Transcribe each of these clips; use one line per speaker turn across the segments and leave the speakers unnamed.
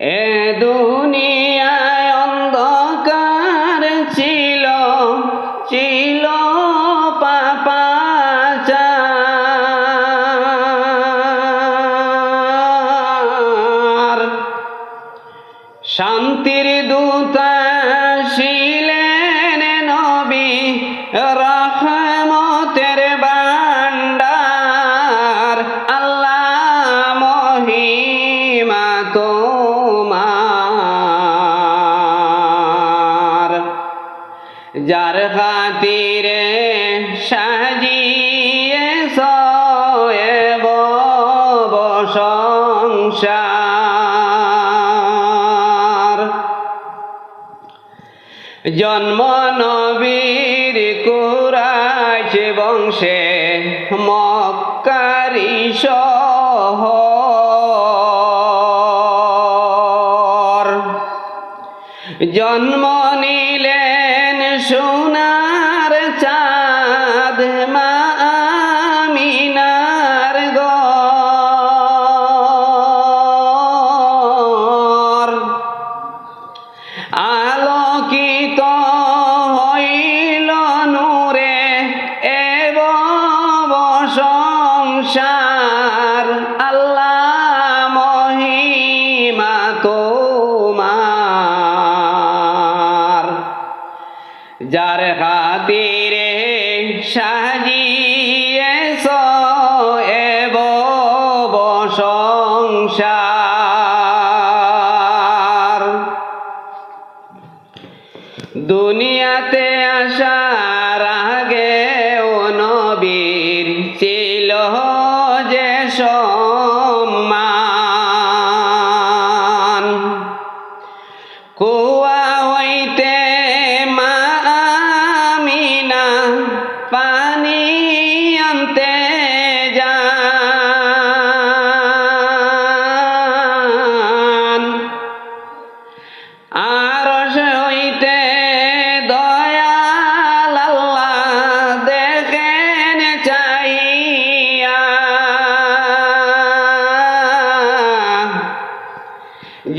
এ দুনিয়ায় অন্ধকার ছিল ছিল পাপাচার। শান্তির দূতা যার খাতিরে সাজিয়ে সয়েব সংসার। জন্ম নবীর কুরাইশ বংশে মক্কারি শহর। জন্ম নিলেন সোনা যার খাতিরে সাজিয়েছ এব সংসার দুনিয়াতে আসার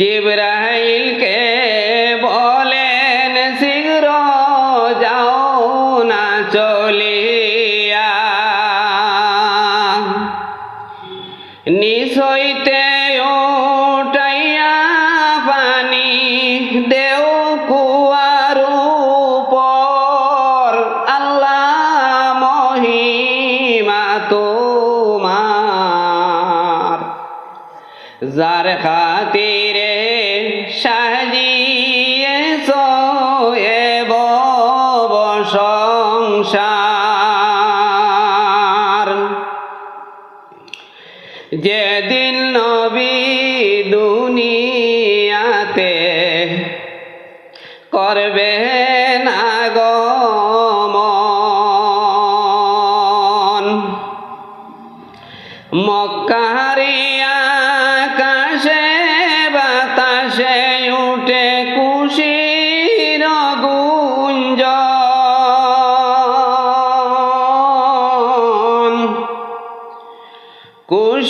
জিব্রাইলকে বলেন শীঘ্র যাও না চলিয়া। নিশইতে ওটাইয়া পানি দেও কুয়ার উপর আল্লাহ মহিমা তোমার। যার খাতিরে সাজিয়ে সোয়েব সংসার। যেদিন নবী দুনিয়াতে করবে আগমন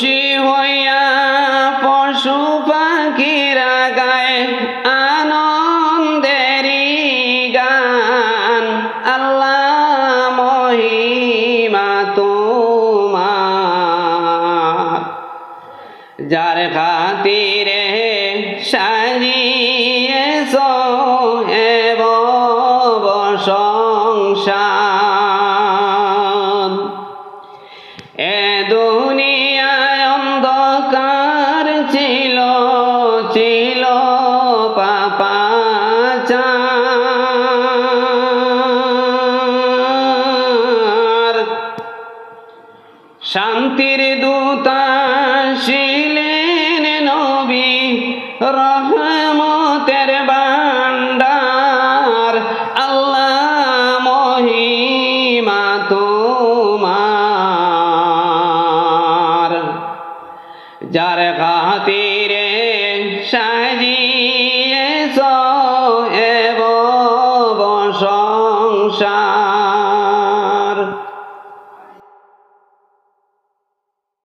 খুশি হইয়া পশু পাখিরা গায় আনন্দেরি গান। আল্লাহ মহিমা তোমার। যার খাতিরে সাজিয়ে সোহেব সংসার এ দুনিয়ায় রহমতের বান্ডার